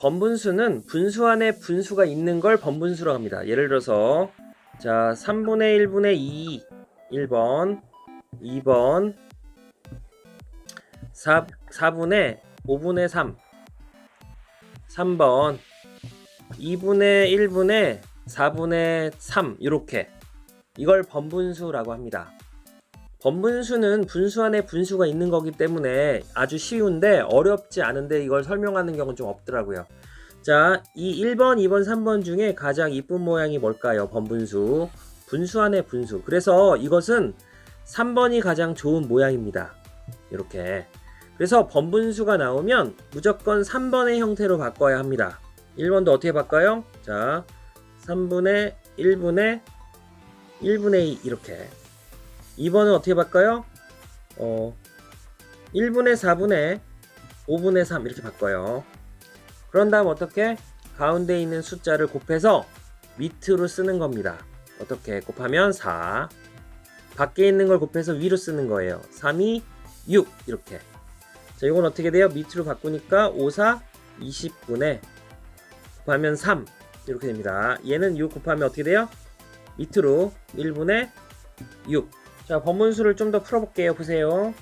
번분수는 분수 안에 분수가 있는 걸 번분수라고 합니다. 예를 들어서 자 3분의 1분의 2 1번 2번 4, 4분의 5분의 3 3번 2분의 1분의 4분의 3 이렇게 이걸 번분수라고 합니다. 번분수는 분수 안에 분수가 있는 거기 때문에 아주 쉬운데 어렵지 않은데 이걸 설명하는 경우는 좀 없더라고요. 자, 이 1번, 2번, 3번 중에 가장 이쁜 모양이 뭘까요? 번분수. 분수 안에 분수. 그래서 이것은 3번이 가장 좋은 모양입니다. 이렇게. 그래서 번분수가 나오면 무조건 3번의 형태로 바꿔야 합니다. 1번도 어떻게 바꿔요? 자, 3분의 1분의 1분의 2 이렇게. 2번은 어떻게 바꿔요? 어, 1분의 4분의 5분의 3 이렇게 바꿔요. 그런 다음 어떻게? 가운데 있는 숫자를 곱해서 밑으로 쓰는 겁니다. 어떻게? 곱하면 4. 밖에 있는 걸 곱해서 위로 쓰는 거예요. 3, 2, 6 이렇게. 자, 이건 어떻게 돼요? 밑으로 바꾸니까 5, 4, 20분의 곱하면 3 이렇게 됩니다. 얘는 6 곱하면 어떻게 돼요? 밑으로 1분의 6. 자, 번문수를 좀 더 풀어볼게요. 보세요.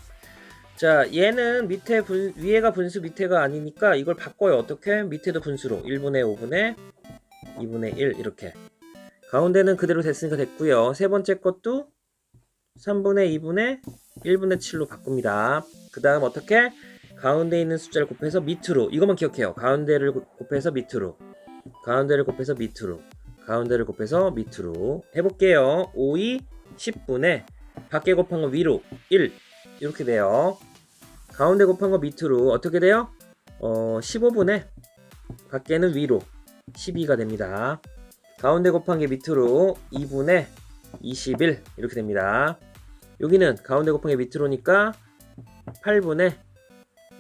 자, 얘는 밑에 분, 위에가 분수 밑에가 아니니까 이걸 바꿔요. 어떻게? 밑에도 분수로 1분의 5분의 2분의 1 이렇게. 가운데는 그대로 됐으니까 됐고요. 세 번째 것도 3분의 2분의 1분의 7로 바꿉니다. 그 다음 어떻게? 가운데 있는 숫자를 곱해서 밑으로. 이것만 기억해요. 가운데를 곱- 곱해서 밑으로. 가운데를 곱해서 밑으로. 가운데를 곱해서 밑으로. 해볼게요. 5, 2, 10분의 밖에 곱한 거 위로 1 이렇게 돼요. 가운데 곱한 거 밑으로 어떻게 돼요? 어, 15분의 밖에는 위로 12가 됩니다. 가운데 곱한 게 밑으로 2분의 21 이렇게 됩니다. 여기는 가운데 곱한 게 밑으로니까 8분의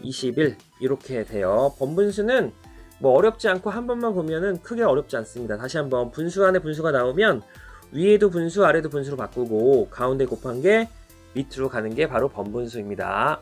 21 이렇게 돼요. 번분수는 뭐 어렵지 않고 한 번만 보면은 크게 어렵지 않습니다. 다시 한번 분수 안에 분수가 나오면 위에도 분수 아래도 분수로 바꾸고 가운데 곱한 게 밑으로 가는 게 바로 번분수입니다.